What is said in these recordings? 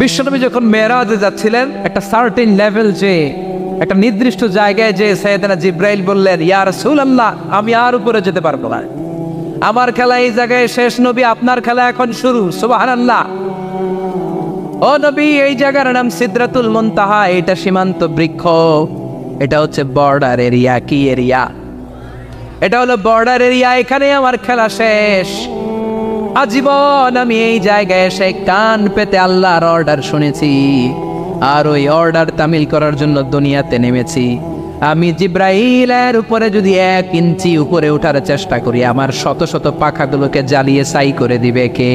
বিশ্বনবী যখন মেয়েরাজে যাচ্ছিলেন, একটা সার্টেন লেভেল যে, একটা নির্দিষ্ট জায়গায় যে সৈয়দনা জিব্রাইল বললেন, ইয়া রাসূলুল্লাহ, আমি আর উপরে যেতে পারব না। আমার খেলা এই জায়গায় শেষ, নবী আপনার খেলা এখন শুরু, সুবহানাল্লাহ। ও নবী, এই জায়গার নাম সিদরাতুল মুনতাহা, এটা সীমান্ত বৃক্ষ। এটা হচ্ছে বর্ডার এরিয়া কি এরিয়া এটা হলো বর্ডার এরিয়া এখানে আমার খেলা শেষ। আজীবন আমি এই জায়গায় এসে কান পেতে আল্লাহর অর্ডার শুনেছি। আর ওই অর্ডার তামিল করার জন্য দুনিয়াতে নেমেছি। আমি জিব্রাইলের উপরে যদি এক ইঞ্চি উপরে ওঠার চেষ্টা করি, আমার শত শত পাখাগুলোকে জ্বালিয়ে সাই করে দিবে কে?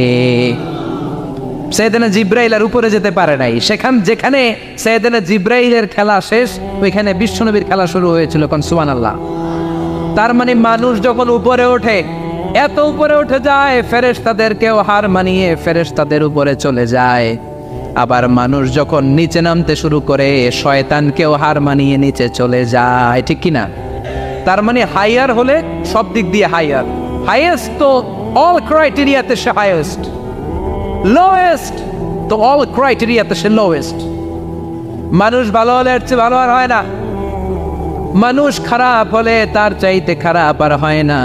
সেদিনে জিব্রাইলের উপরে যেতে পারে নাই। সেখান যেখানে সেদিনে জিব্রাইলের খেলা শেষ, ওইখানে বিশ্বনবীর খেলা শুরু হয়েছিল, কোন সুমান আল্লাহ তার মানে মানুষ যখন উপরে ওঠে এত উপরে উঠে যায়, ফেরেশতাদেরকেও হার মানিয়ে ফেরেশতাদের উপরে চলে যায়। আবার মানুষ যখন নিচে নামতে শুরু করে, শয়তানকেও হার মানিয়ে নিচে চলে যায়। ঠিক কি না তার মানে হাইয়ার হলে সব দিক দিয়ে হাইয়ার হাইয়েস্ট তো অল ক্রাইটেরিয়াতে সে হাইয়েস্ট লোয়েস্ট তো অল ক্রাইটেরিয়াতে সে লোয়েস্ট মানুষ ভালো হলে এর চেয়ে ভালো আর হয় না। মানুষ খারাপ হলে তার চাইতে খারাপ আর হয় না।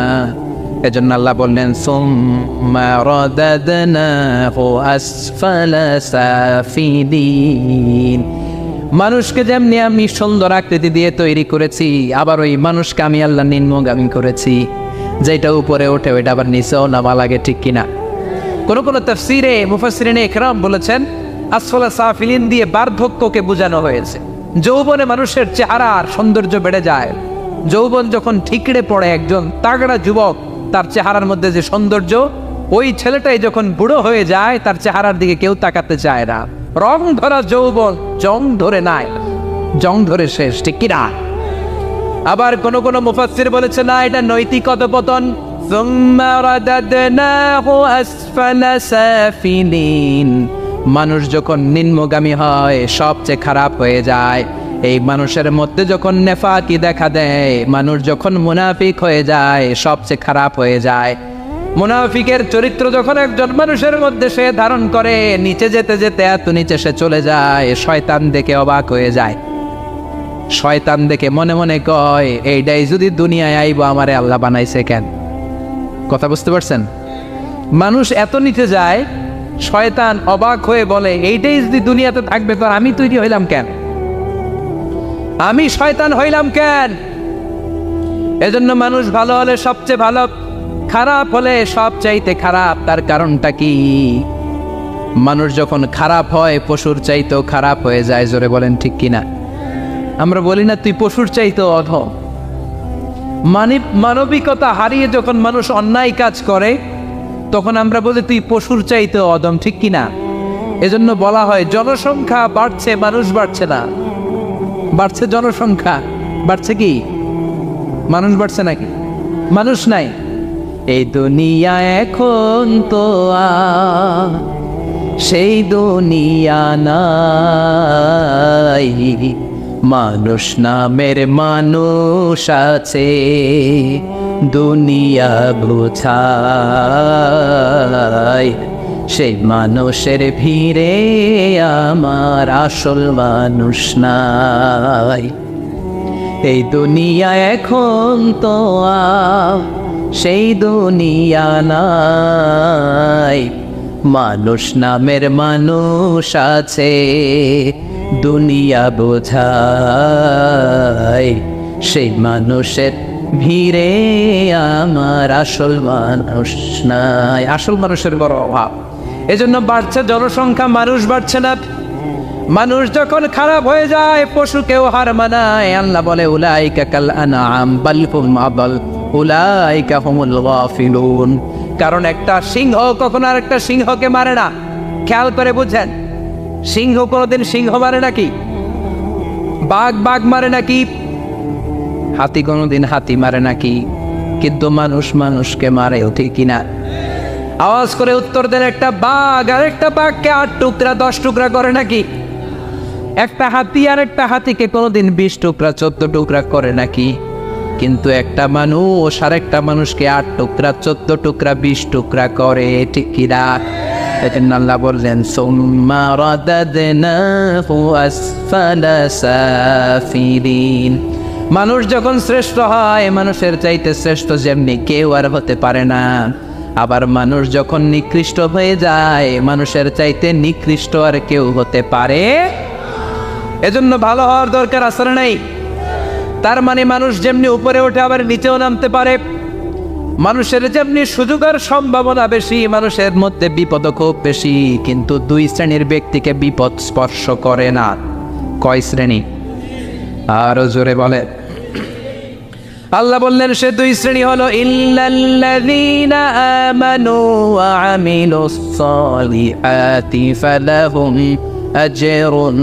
এজন্য আল্লাহ বললেন, সুম্মা মানুষকে যেমনি আমি সুন্দর আকৃতি দিয়ে তৈরি করেছি, আবার ওই মানুষকে আমি আল্লাহ নিম্নগামী করেছি। যেটা উপরে ওঠে, ওইটা আবার নিচেও নামা লাগে, ঠিক কিনা কোন কোন তফসিরে মুফাসসিরিনে ইকরাম বলেছেন, আসফলা সাফিলিন দিয়ে বার্ধক্যকে বোঝানো হয়েছে। যৌবনে মানুষের চেহারা সৌন্দর্য বেড়ে যায়। যৌবন যখন ঠিকড়ে পড়ে একজন তাগড়া যুবক তার চেহারার মধ্যে যে সৌন্দর্য, ওই ছেলেটাই যখন বুড়ো হয়ে যায়, তার চেহারার দিকে কেউ তাকাতে চায় না। রং ধরা যৌবন, জং ধরে নাই। জং ধরে শেষ, ঠিক কিনা আবার কোন কোন মুফাসির বলেছে, না, এটা নৈতিক অধপতন। মানুষ যখন নিম্নগামী হয়, সবচেয়ে খারাপ হয়ে যায়। এই মানুষের মধ্যে যখন নেফাকি দেখা দেয়, মানুষ যখন মুনাফিক হয়ে যায়, সবচেয়ে খারাপ হয়ে যায়। মুনাফিকের চরিত্র যখন একজন মানুষের মধ্যে সে ধারণ করে, নিচে যেতে যেতে এত নিচে সে চলে যায়, শয়তান দেখে অবাক হয়ে যায়। শয়তান দেখে মনে মনে কয় এইটাই যদি দুনিয়ায় আইব, আমারে আল্লাহ বানাইছে কেন? কথা বুঝতে পারছেন? মানুষ এত নিচে যায়, শয়তান অবাক হয়ে বলে এইটাই যদি দুনিয়াতে থাকবে, তো আমি তৈরি হইলাম কেন? আমি শয়তান হইলাম কেন? এজন্য মানুষ ভালো হলে সবচেয়ে ভালো, খারাপ হলে সবচাইতে খারাপ। তার কারণটা কি? মানুষ যখন খারাপ হয়, পশুর চাইতেও খারাপ হয়ে যায়, জোরে বলেন ঠিক কিনা? আমরা বলি না, তুই পশুর চাইতেও অধম মানব মানবিকতা হারিয়ে যখন মানুষ অন্যায় কাজ করে, তখন আমরা বলি, তুই পশুর চাইতে অদম ঠিক কিনা? এজন্য বলা হয়, জনসংখ্যা বাড়ছে, মানুষ বাড়ছে না। বাড়ছে জনসংখ্যা। বাড়ছে কি? মানুষ বাড়ছে নাকি? মানুষ নাই। এই দুনিয়া এখন তো সেই দুনিয়া নাই। মানুষ নামের মানুষ আছে, দুনিয়া বোঝায়। সেই মানুষের ভিড়ে আমার আসল মানুষ নাই। এই দুনিয়া এখন তো সেই দুনিয়া নাই। মানুষ নামের মানুষ আছে, দুনিয়া বোঝায় সেই মানুষের ভিড়ে আমার আসল মানুষ নাই। আসল মানুষের বড় অভাব। এজন্য বাড়ছে জনসংখ্যা, মানুষ বাড়ছে না। মানুষ যখন খারাপ হয়ে যায় পশুকেও হার মানায়। আল্লাহ বলে, উলাইকা কাল আনাম বাল হুম আদাল, উলাইকা হুমুল গাফিলুন। কারণ একটা সিংহ কখনো আর একটা সিংহকে মারে না। খেয়াল করে বুঝেন, সিংহ কোনোদিন সিংহ মারে নাকি বাঘ বাঘ মারে নাকি হাতি কোনোদিন হাতি মারে নাকি কিন্তু মানুষ মানুষকে মারে ঠিক কিনা আওয়াজ করে উত্তর দেন, একটা বাঘ আর একটা বাঘকে আট টুকরা, দশ টুকরা করে নাকি? একটা হাতি আর একটা হাতিকে কোনোদিন বিশ টুকরা, চোদ্দ টুকরা করে নাকি? কিন্তু একটা মানুষ আর একটা মানুষকে আট টুকরা, চোদ্দ টুকরা, বিশ টুকরা করে, ঠিক কিনা এজন্য আল্লাহ বললেন মানুষ যখন শ্রেষ্ঠ হয়, মানুষের চাইতে শ্রেষ্ঠ যেমনি কেউ আর হতে পারে না। আবার মানুষ যখন নিকৃষ্ট হয়ে যায়, মানুষের চাইতে নিকৃষ্ট আর কেউ হতে পারে? এজন্য ভালো হওয়ার দরকার আসলে নেই? তার মানে মানুষ যেমনি উপরে ওঠে, আবার নিচেও নামতে পারে। মানুষের যেমনি সুযোগ আর সম্ভাবনা বেশি, মানুষের মধ্যে বিপদ খুব বেশি, কিন্তু দুই শ্রেণির ব্যক্তিকে বিপদ স্পর্শ করে না। কয় শ্রেণি? আরও জোরে বলে আল্লাহ বললেন, সে দুই শ্রেণি হলো, ইল্লাল্লাযীনা আমানু ওয়া আমিলুস সালিহাতি ফালাহুম আজরুন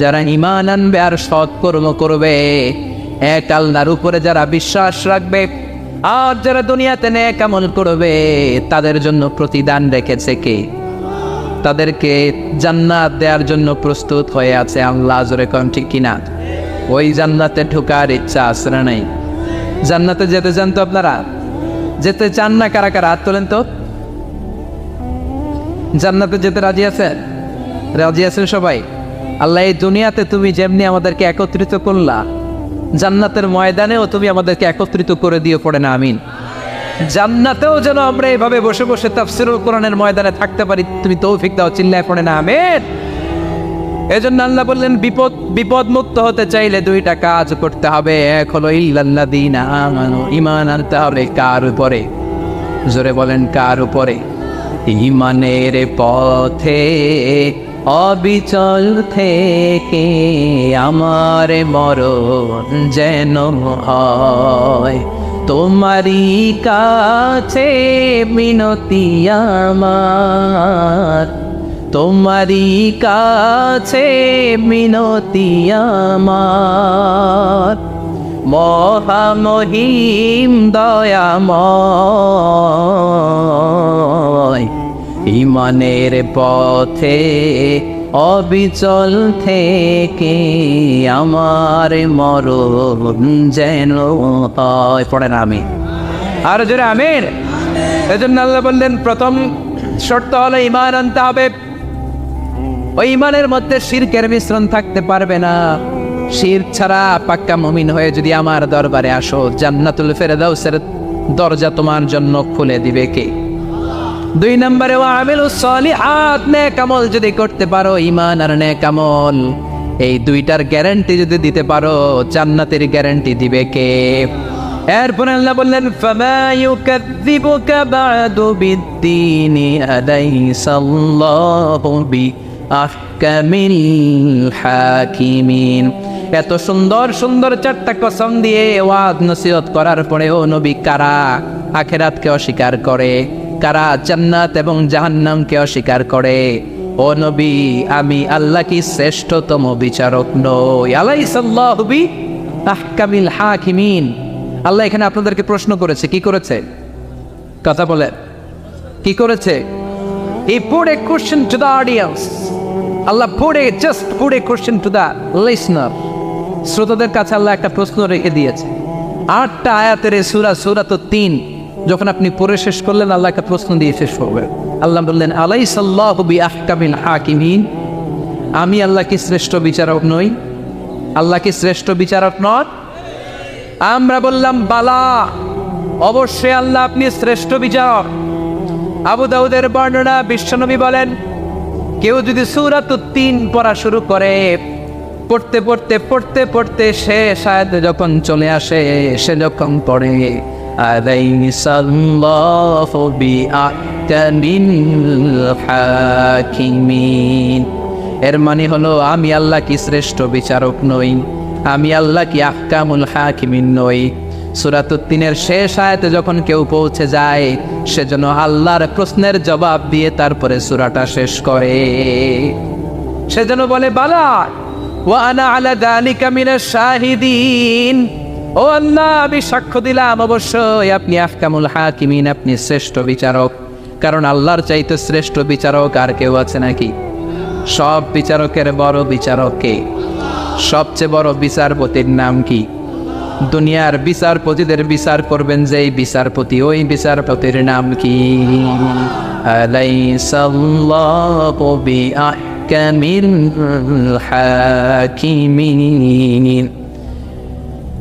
যারা ঈমান আনবে আর সৎকর্ম করবে এক আল্লাহর উপরে যারা বিশ্বাস রাখবে আর যারা দুনিয়াতে নেক আমল করবে তাদের জন্য প্রতিদান রেখেছে কে তাদেরকে জান্নাত দেওয়ার জন্য প্রস্তুত হয়ে আছে আল্লাহ জোরে কন ঠিক কিনা ওই জান্নাতে ঢোকার ইচ্ছা না নাই? জান্নাতে যেতে চান তো আপনারা? যেতে চান না কারা কারা? হাত তোলেন তো। জান্নাতে যেতে রাজি আছেন? রাজি আছেন সবাই? আল্লাহ এই দুনিয়াতে তুমি যেমনি আমাদেরকে একত্রিত করলা, জান্নাতের ময়দানেও তুমি আমাদেরকে একত্রিত করে দিয়ে পড়ে না, আমিন। জান্নাতেও যেন আমরা এইভাবে বসে বসে তাফসিরুল কোরআনের ময়দানে থাকতে পারি, তুমি তৌফিক দাও, চিল্লায় পড়ে না, আমিন। এজন্য আল্লাহ বললেন, বিপদ বিপদ মুক্ত হতে চাইলে দুইটা কাজ করতে হবে। এক হলো, ইল্লাল্লাযীনা আমানু, ঈমান আনতে হবে কার উপরে? জোরে বলেন, কার উপরে? ঈমানের পথে, অবিচল থেকে আমার মরণ যেন হয়। তোমারই কাছে মিনতি আমার। তোমারই কাছে মিনতি আমার। মহামহিম দয়াময়, ইমানের পথে অবিচল থেকে আমার মরণ যেন হয়। পড়ে না আমি। আর জোরে আমির এজন্য আল্লাহ বললেন, প্রথম শর্ত হলো ইমান আনতে হবে। ওই ইমানের মধ্যে শিরকের মিশ্রণ থাকতে পারবে না। শির ছাড়া পাক্কা মমিন হয়ে যদি আমার দরবারে আসো, জান্নাতুল ফেরেদাউসের দরজা তোমার জন্য খুলে দিবে কে? দুই নম্বরে সলিহাত নেক আমল যদি করতে পারো ইমান আর নেক আমল। এই দুইটার গ্যারান্টি যদি দিতে পারো, জান্নাতের গ্যারান্টি দিবে কে? এরপর আল্লাহ বললেন, ফামা ইউকাযযিবুকা বা'দু বিদ্দীনি আলাইসাল্লাহু বি আহকামিল হাকিমিন। এত সুন্দর সুন্দর চারটা কসম দিয়ে ওয়াদ নসিহত করার পরে ও নবী কারা আখেরাতকে অস্বীকার করে? কারা জান্নাত এবং জাহান্নামকে অস্বীকার করে? ও নবী, আমি আল্লাহ কি শ্রেষ্ঠতম বিচারক নই? আলাইসাল্লাহু বি আহকামিল হাকিমিন। আল্লাহ এখানে আপনাদেরকে প্রশ্ন করেছে, কি করেছে? কথা বলে কি করেছে? He put a question to the audience. Allah a just put a question to the listener. শ্রোতাদের কাছে আল্লাহ একটা প্রশ্ন রেখে দিয়েছে। আটটা আয়াতের সুরা সুরা তো তিন, যখন আপনি পড়ে শেষ করলেন, আল্লাহ একটা প্রশ্ন দিয়ে শেষ করবেন আল্লাহ বললেন আলাই সাল্লাহ বি আহকামিল হাকিমিন? আমি আল্লাহ কি শ্রেষ্ঠ বিচারক নই। আল্লাহ কি শ্রেষ্ঠ বিচারক নয় আমরা বললাম, বালা, অবশ্যই আল্লাহ আপনি শ্রেষ্ঠ বিচারক। আবু দাউদের বর্ণনা, বিশ্বনবী বলেন কেউ যদি সুরাত তিন পড়া শুরু করে, পড়তে পড়তে পড়তে পড়তে সে শায়দ যখন চলে আসে, সে যখন পড়ে এর মানে হলো, আমি আল্লাহ কি শ্রেষ্ঠ বিচারক নই, আমি আল্লাহ কি আহকামুল হাকিমিন নই। সুরাতুদ্দিনের শেষ আয়াতে যখন কেউ পৌঁছে যায় সেজন্য আল্লাহর প্রশ্নের জবাব দিয়ে তারপরে সুরাটা শেষ করে। সেজন্য বলে, বালা শাহিদিন। ও সাক্ষ্য দিলাম, অবশ্যই আপনি আহকামুল হাকিমিন, আপনি শ্রেষ্ঠ বিচারক। কারণ আল্লাহর চাইতে শ্রেষ্ঠ বিচারক আর কেউ আছে নাকি? সব বিচারকের বড় বিচারক কে? সবচেয়ে বড় বিচারপতির নাম কি? দুনিয়ার বিচারপতিদের বিচার করবেন যে বিচারপতি, ওই বিচারপতির নাম কি?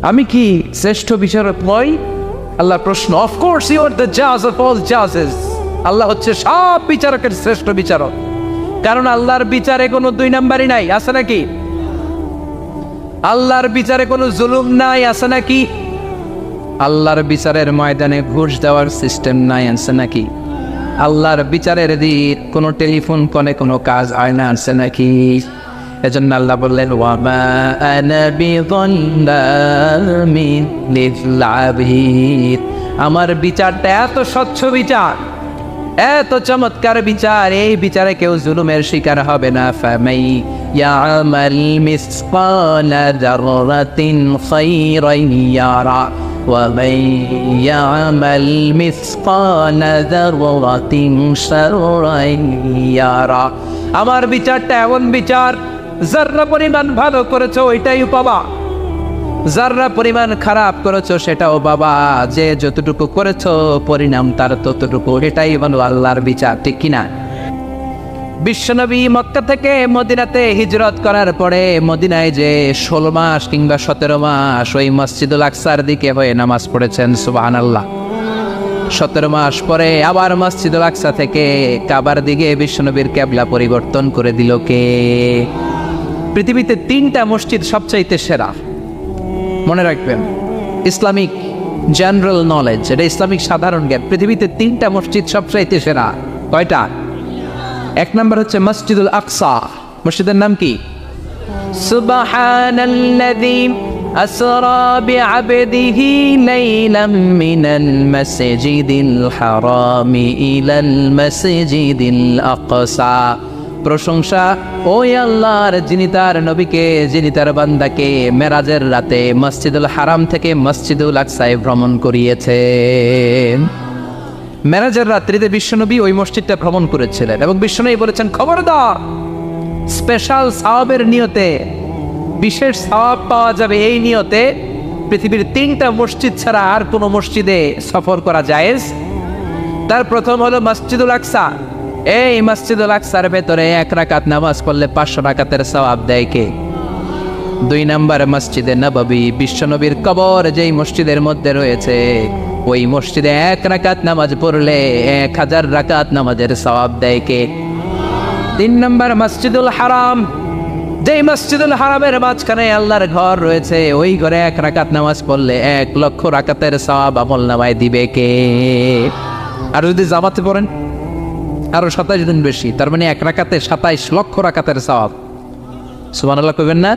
আমি কি শ্রেষ্ঠ বিচারক নই? আল্লাহ প্রশ্ন অফকোর্স ইউ আর দ্য জাজ অফ অল জাজেস আল্লাহ হচ্ছে সব বিচারকের শ্রেষ্ঠ বিচারক। কারণ আল্লাহর বিচারে কোনো দুই নাম্বারই নাই, আছে নাকি? আল্লাহর বিচারে কোনো জুলুম নাই, আছে নাকি? আল্লাহর বিচারের ময়দানে ঘুষ দেওয়ার সিস্টেম নাই, আছে নাকি? আল্লাহর বিচারের দিন কোনো টেলিফোন কনে কোনো কাজ আয় না, আছে নাকি? এজন্য আল্লাহ বললেন, ওয়ামা। আমার বিচারটা এত স্বচ্ছ বিচার এত চমৎকার বিচার এই বিচারে কেউ জুলুমের শিকার হবে না ফামাই ইয়ামাল মিসকালা যাররাতিন খাইরান ইয়ারা ومن يعمل مثقال ذرة شرا يرى আমার বিচারটা এমন বিচার যারা পরিমাণ ভালো করেছো ওইটাই পাবা যারা পরিমাণ খারাপ করেছ সেটাও বাবা, যে যতটুকু করেছ পরিণাম তার ততটুকু। এটাই বলো আল্লাহর বিচার, ঠিক কিনা? বিশ্বনবী মক্কা থেকে মদিনাতে হিজরত করার পরে মদিনায় যে ষোলো মাস কিংবা সতেরো মাস ওই মসজিদুল আকসার দিকে হয়ে নামাজ পড়েছেন সুবাহান আল্লাহ সতেরো মাস পরে আবার মসজিদুল আকসা থেকে কাবার দিকে বিশ্বনবীর ক্যাবলা পরিবর্তন করে দিল কে? পৃথিবীতে তিনটা মসজিদ সবচাইতে সেরা। মনে রাখবেন, ইসলামিক জেনারেল নলেজ এটা ইসলামিক সাধারণ জ্ঞান। পৃথিবীতে তিনটা মসজিদ সবচাইতে সেরা। কয়টা? এক নম্বর হচ্ছে মসজিদুল আকসা। মসজিদের নাম কি? সুবহানাল্লাযী আসরা বিআবদিহি লাইলাম মিনাল মাসজিদিল হারামি ইলাল মাসজিদিল আকসা। প্রশংসা, ওই আল্লাহর যিনি তার নবীকে, যিনি তার বান্দাকে মেরাজের রাতে মসজিদুল হারাম থেকে মসজিদুল আকসায় ভ্রমণ করিয়েছেন। মেরাজের রাত্রিতে বিশ্বনবী ওই মসজিদটা ভ্রমণ করেছিলেন এবং বিশ্বনবী বলেছেন খবর খবরদার স্পেশাল সাওয়াবের নিয়তে, বিশেষ সাওয়াব পাওয়া যাবে এই নিয়তে, পৃথিবীর তিনটা মসজিদ ছাড়া আর কোনো মসজিদে সফর করা জায়েজ? তার প্রথম হলো মসজিদুল আকসা। এই মসজিদুল আকসার ভেতরে এক রাকাত নামাজ পড়লে পাঁচশো রাকাতের সওয়াব দেয় কে? দুই নাম্বার মসজিদে নববী, বিশ্বনবীর কবর যেই মসজিদের মধ্যে রয়েছে, ওই মসজিদে এক রাকাত নামাজ পড়লে এক হাজার রাকাত নামাজের সওয়াব দেয় কে? তিন নম্বর মসজিদুল হারাম, যেই মসজিদুল হারামের মাঝখানে আল্লাহর ঘর রয়েছে, ওই ঘরে এক রাকাত নামাজ পড়লে এক লক্ষ রাকাতের সওয়াব আমল নামায় দিবে কে? আর যদি জামাতে পড়েন? আরও সাতাইশ দিন বেশি। তার মানে এক রাকাতে সাতাইশ লক্ষ রাকাতের সওয়াব। সুবহানাল্লাহ, কইবেন না?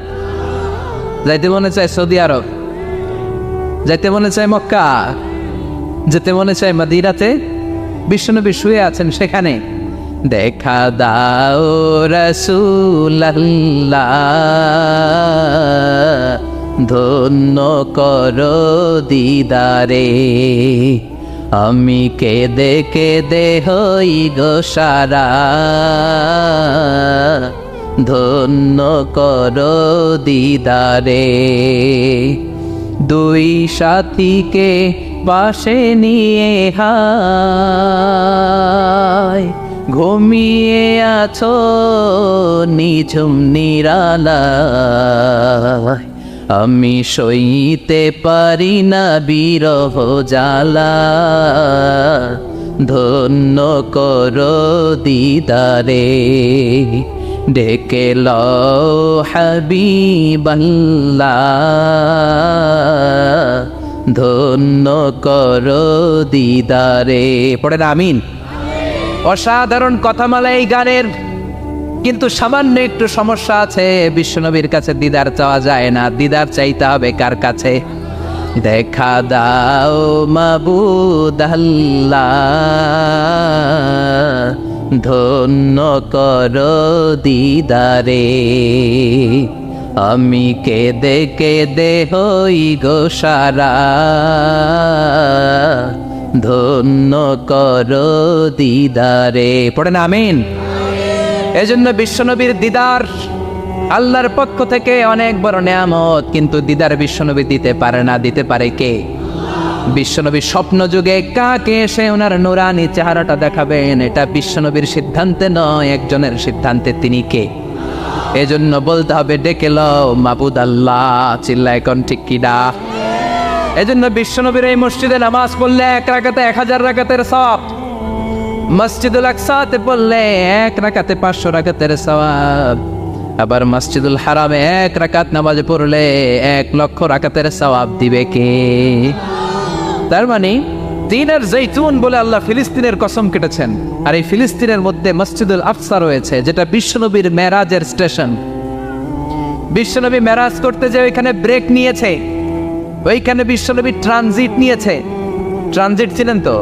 যাইতে মনে চায় সৌদি আরব, যাইতে মনে চায় মক্কা, যেতে মনে চায় মদিনাতে, বিশ্বনবী শুয়ে আছেন সেখানে। দেখা দাও রসুল্লাহ ধন্য কর দিদারে। আমি কেঁদে কেঁদে হই গো সারা। ধন্য কর দিদারে। দুই সাথীকে পাশে নিয়ে হায়, ঘুমিয়ে আছো নিঝুম নিরালায়। আমি সইতে পারি না বিরহ জ্বালা। ধন্য করো দিদারে, ডেকে ল হাবিবাল্লাহ। ধন্য করো দিদারে, পড়েন আমিন। অসাধারণ কথামালা এই গানের কিন্তু সামান্য একটু সমস্যা আছে। বিশ্বনবীর কাছে দিদার চাওয়া যায় না। দিদার চাইতে হবে কার কাছে? দেখা দাও মাবুদ আল্লাহ, ধন্য কর দিদারে। আমি কেঁদে কেঁদে হই গো সারা, ধন্য কর দিদারে। পড়ে না, আমিন। এজন্য বিশ্বনবীর দিদার আল্লাহর পক্ষ থেকে অনেক বড় নেয়ামত, কিন্তু দিদার বিশ্বনবী দিতে পারে না, দিতে পারে কে? বিশ্বনবী স্বপ্ন যুগে কাকে এসে ওনার নুরানি চেহারাটা দেখাবেন? এটা বিশ্বনবীর সিদ্ধান্তে নয়, একজনের সিদ্ধান্তে তিনি কে? এজন্য বলতে হবে, ডেকে লও মাবুদ আল্লাহ চিল্লা এখন ঠিক কিনা এজন্য বিশ্বনবীর এই মসজিদে নামাজ পড়লে এক রাকাতে, এক হাজার রাকাতের সব মসজিদুল আকসাতে পড়লে এক রাকাতে পাঁচশো রাকাতের সওয়াব। আবার মসজিদুল হারামে এক রাকাত নামাজ পড়লে এক লক্ষ রাকাতের সওয়াব দিবে কে? তার মানে দিনের জৈতুন বলে আল্লাহ ফিলিস্তিনের কসম কেটেছেন। আর এই ফিলিস্তিনের মধ্যে মসজিদুল আফসা রয়েছে, যেটা বিশ্বনবীর মেরাজের স্টেশন। বিশ্বনবী মেরাজ করতে যে ওইখানে ব্রেক নিয়েছে, ওইখানে বিশ্বনবী ট্রানজিট নিয়েছে। ট্রানজিট ছিলেন তো?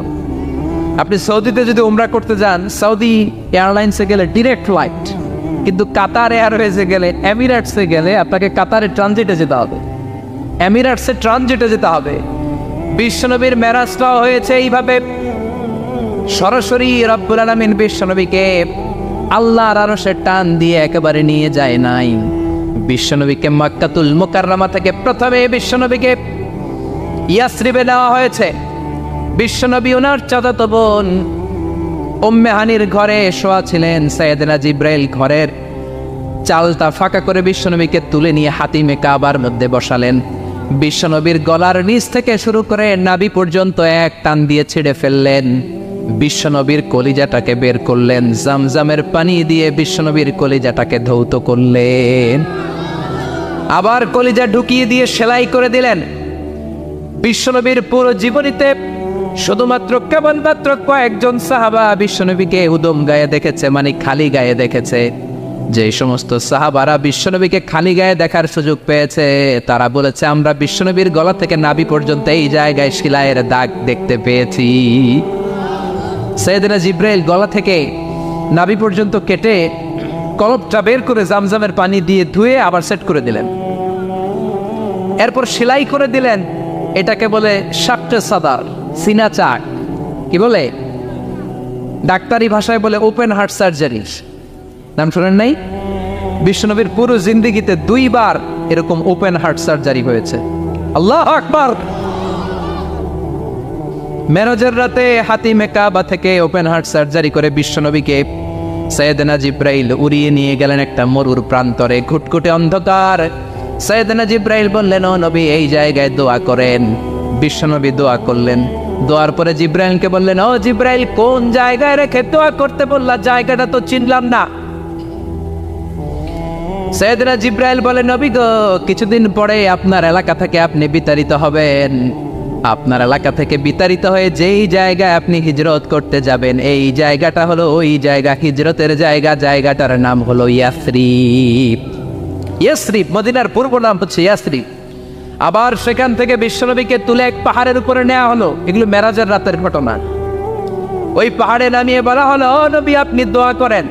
আপনি সৌদিতে যদি উমরা করতে যান, সৌদি এয়ারলাইন্সে গেলে ডিরেক্ট ফ্লাইট কিন্তু কাতার এয়ারওয়েজে গেলে, এমিরেটসে গেলে আপনাকে কাতারে ট্রানজিটে যেতে হবে। এমিরেটসে ট্রানজিটে যেতে হবে। বিশ্বনবীর মেরাজটাও হয়েছে এইভাবে। সরাসরি রব্বুল আলমিন বিশ্বনবীকে আল্লাহর আরশের টান দিয়ে একেবারে নিয়ে যায় নাই। বিশ্বনবীকে মক্কাতুল মুকাররমা থেকে প্রথমে বিশ্বনবীকে ইয়াসরিবে নেওয়া হয়েছে। বিশ্বনবী ওনার চাচাত বোন। উম্মে হানির ঘরে শোয়া ছিলেন সৈয়দনা জিব্রাইল ঘরের। চালটা ফাঁকা করে বিশ্বনবীকে তুলে নিয়ে হাতিমে কাবার মধ্যে বসালেন। বিশ্বনবীর গলার নিচ থেকে শুরু করে নাভি পর্যন্ত এক টান দিয়ে ছিঁড়ে ফেললেন। বিশ্বনবীর কলিজাটাকে বের করলেন, জামজামের পানি দিয়ে বিশ্বনবীর কলিজাটাকে ধৌত করলেন। আবার কলিজা ঢুকিয়ে দিয়ে সেলাই করে দিলেন। বিশ্বনবীর পুরো জীবনীতে শুধুমাত্র কেবলমাত্র কয়েকজন সাহাবা বিশ্বনবীকে উদম গায়ে দেখেছে মানে খালি গায়ে দেখেছে। যে সমস্ত সাহাবারা বিশ্বনবীকে খালি গায়ে দেখার সুযোগ পেয়েছে, তারা বলেছে, আমরা বিশ্বনবীর গলা থেকে নাভি পর্যন্ত এই জায়গায় শিলায়ের দাগ দেখতে পেয়েছি। সৈয়দনা জিব্রাইল গলা থেকে নাভি পর্যন্ত কেটে কলপটা বের করে জামজামের পানি দিয়ে ধুয়ে আবার সেট করে দিলেন। এরপর সেলাই করে দিলেন, এটাকে বলে সাপটে সাদার। সিনা কি বলে? ডাক্তারি ভাষায় বলে ওপেন হার্ট সার্জারি নাম শোনেন নাই? বিশ্বনবীর পুরো জিন্দিগিতে দুইবার এরকম ওপেন হার্ট সার্জারি হয়েছে। আল্লাহ আকবার! মেরজের রাতে হাতিমে কাবা থেকে ওপেন হার্ট সার্জারি করে বিশ্বনবীকে সৈয়দনা জিব্রাইল উড়িয়ে নিয়ে গেলেন একটা মরুর প্রান্তরে। ঘুটঘুটে অন্ধকার। সৈয়দনা জিব্রাইল বললেন, ও নবী, এই জায়গায় দোয়া করেন। বিশ্বনবী দোয়া করলেন। দোয়ার পরে জিব্রাইলকে বললেন, ও জিব্রাইল, কোন জায়গায় রেখে দোয়া করতে বললা? জায়গাটা তো চিনলাম না। সৈয়দনা জিব্রাইল বলে, নবী গো, কিছুদিন পরে আপনার এলাকা থেকে আপনি বিতাড়িত হবেন। আপনার এলাকা থেকে বিতাড়িত হয়ে যেই জায়গায় আপনি হিজরত করতে যাবেন, এই জায়গাটা হলো ওই জায়গা। হিজরতের জায়গা, জায়গাটার নাম হলো ইয়াসরিফ ইয়াসরিফ মদিনার পূর্ব নাম হচ্ছে ইয়াসরিফ আবার সেখান থেকে বিশ্বনবীকে তুলে এক পাহাড়ের উপরে নেওয়া হলো। এগুলো মেরাজের রাতের ঘটনা। ওই পাহাড়ে নামিয়ে বলা হলো নবী, আপনি দোয়া করেন।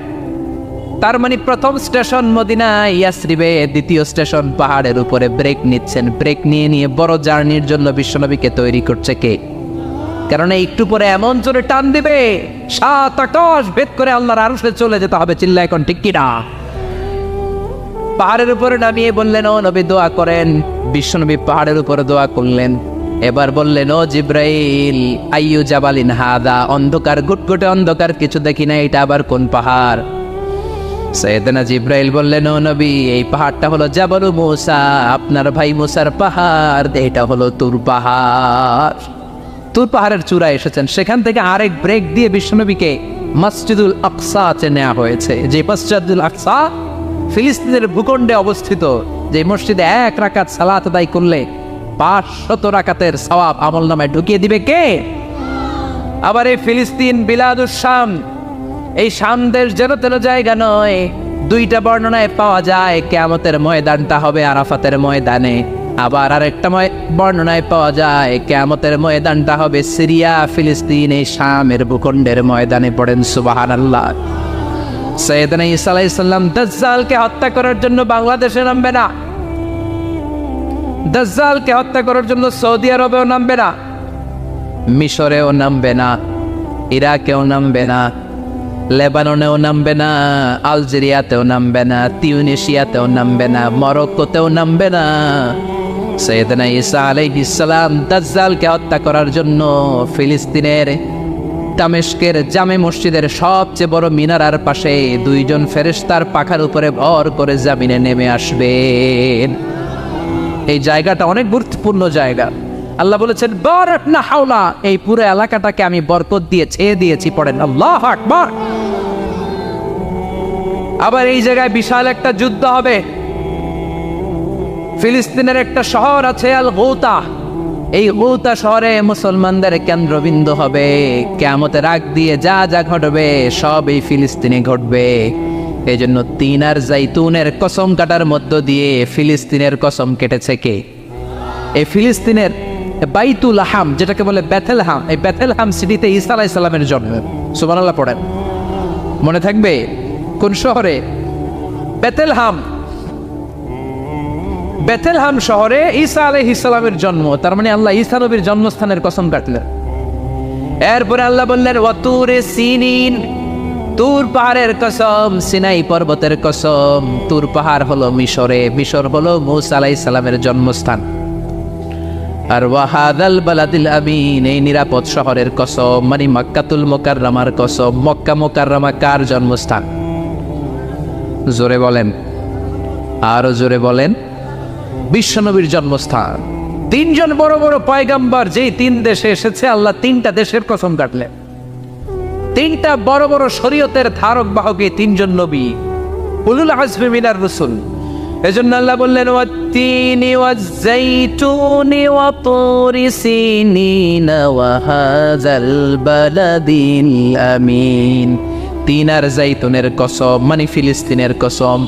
তার মানে প্রথম স্টেশন মদিনা ইয়াসরিবে, দ্বিতীয় স্টেশন পাহাড়ের উপরে ব্রেক নিচ্ছেন। ব্রেক নিয়ে নিয়ে বড় জার্নির জন্য বিশ্বনবীকে তৈরি করছে কে? কারণ একটু পরে এমন জোরে টান দিবে, সাত আকাশ ভেদ করে আল্লাহর আরশে চলে যেতে হবে। চিল্লা এখন ঠিক কিনা? পাহাড়ের উপরে নামিয়ে বললেন, ও নবী, দোয়া করেন। বিশ্বনবী পাহাড়ের উপরে দোয়া করলেন। এবার বললেন, ও জিব্রাইল, আইয়ু জাবালিন হাদা, অন্ধকার গুটগুটে অন্ধকার, কিছু দেখি না, এটা আবার কোন পাহাড়? সৈয়দনা জিব্রাইল বললেন, ও নবী, এই পাহাড়টা হলো জাবালু মুসা, আপনার ভাই মুসার পাহাড়, এটা হলো তুর পাহাড়। তুর পাহাড়ের চূড়ায় এসেছেন। সেখান থেকে আরেক ব্রেক দিয়ে বিশ্বনবীকে মসজিদুল আকসাতে নেওয়া হয়েছে। যে মসজিদুল আকসা ফিলিস্তিনের ভূখণ্ডে অবস্থিত যে মসজিদে এক রাকাত সালাত আদায় করলে পাঁচশত রাকাতের সওয়াব আমল নামায় ঢুকিয়ে দিবে কে? আবার এই ফিলিস্তিন বিলাদুস শাম, এই সামদের যেন তেন জায়গা নয়, দুইটা বর্ণনায় পাওয়া যায়, কেয়ামতের ময়দানটা হবে আরাফাতের ময়দানে। আবার আরেকটা বর্ণনায় পাওয়া যায়, কেয়ামতের ময়দানটা হবে সিরিয়া, ফিলিস্তিন, এই শামের ভূখণ্ডের ময়দানে পড়েন সুবাহান আল্লাহ সৈয়দনা ইসা আলাইসাল্লাম দাজ্জালকে হত্যা করার জন্য বাংলাদেশে নামবে না। দাজ্জালকে হত্যা করার জন্য সৌদি আরবেও নামবে না। মিশরেও নামবে না। ইরাকেও নামবে না। লেবাননেও নামবে না। আলজেরিয়াতেও নামবে না। তিউনেশিয়াতেও নামবে না। মরক্কোতেও নামবে না। সৈয়দনা ইসা ঈসা আলাইহিসসালাম দাজ্জালকে হত্যা করার জন্য ফিলিস্তিনের দামেস্কের জামে মসজিদের সবচেয়ে বড় মিনারার পাশে দুইজন ফেরেশতার পাখার উপরে ভর করে জামিনে নেমে আসবেন। এই জায়গাটা অনেক গুরুত্বপূর্ণ জায়গা। আল্লাহ বলেছেন বরফ না হাওলা এই পুরো এলাকাটাকে আমি বরকত দিয়ে ছেয়ে দিয়েছি, পড়েন। আল্লাহ আকবার। আবার এই জায়গায় বিশাল একটা যুদ্ধ হবে। ফিলিস্তিনের একটা শহর আছে আল গৌতা এই গৌতা শহরে মুসলমানদের কেন্দ্রবিন্দু হবে। কেমতের আগ দিয়ে যা যা ঘটবে সব এই ফিলিস্তিনে ঘটবে। এই জন্য তিন আর জাইতুনের কসম কাটার মধ্য দিয়ে ফিলিস্তিনের কসম কেটেছে কে? এই ফিলিস্তিনের বাইতুল হাম যেটাকে বলে বেথেলহাম, এই বেথেলহাম সিটিতে ঈসা আলাহ ইসলামের জন্ম। সুবহানাল্লাহ পড়েন। মনে থাকবে কোন শহরে বেথেলহাম বেথেলহাম শহরে ঈসা আলহ ইসলামের জন্ম। তার মানে আল্লাহ ঈসা নবীর জন্মস্থানের কসম কাটলেন। এরপরে আল্লাহ বললেন, ওয়াতুরে সিনিন, তুর পাহাড়ের কসম, সিনাই পর্বতের কসম। তুর পাহাড় হলো মিশরে, মিশর হলো মুসা আলাই সালামের জন্মস্থান। আর ওয়াহাদাল বালাদিল আমিন, এই নিরাপদ শহরের কসম মানে মক্কাতুল মোকার মোকাররামার কসম। মক্কা মোকাররামা কার জন্মস্থান? জোরে বলেন। আরও জোরে বলেন। বিশ্বনবীর জন্মস্থান। তিনজন বড় বড় পয়গাম্বার যেই তিন দেশে এসেছে, আল্লাহ তিনটা দেশের কসম কাটলেন। তিনটা বড় বড় শরীয়তের ধারক বাহকে তিনজন নবী। উলুল আজমি মিনার রসুল। এজন্য আল্লাহ বললেন, ওয়াত্তিনি ওয়াজ্জাইতুনি ওয়া তুরি সিনিন ওয়া হাযাল বালাদিল আমিন। তিন আর কসম মানে ফিলিস্তিনের কসম।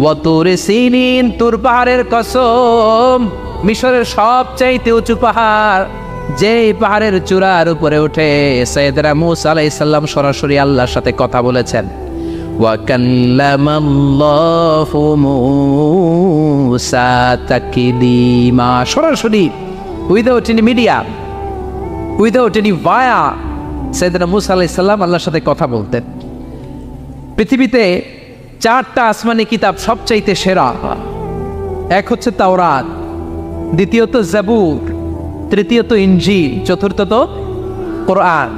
ওয়াতুরে সিনিন পাহাড়ের কসম। মিশরের সবচাইতে উঁচু পাহাড়, যেই পাহাড়ের চূড়ার উপরে উঠে সৈয়দরা মুসা আলাইসাল্লাম সরাসরি আল্লাহর সাথে কথা বলেছেন। সরাসরি without any media without any via সৈয়দরা মুসা আলাইসাল্লাম আল্লাহর সাথে কথা বলতেন। পৃথিবীতে চারটা আসমানি কিতাব সবচাইতে সেরা। এক হচ্ছে তাওরাত দ্বিতীয়ত জাবুর তৃতীয়ত ইঞ্জি চতুর্থত কোরআন।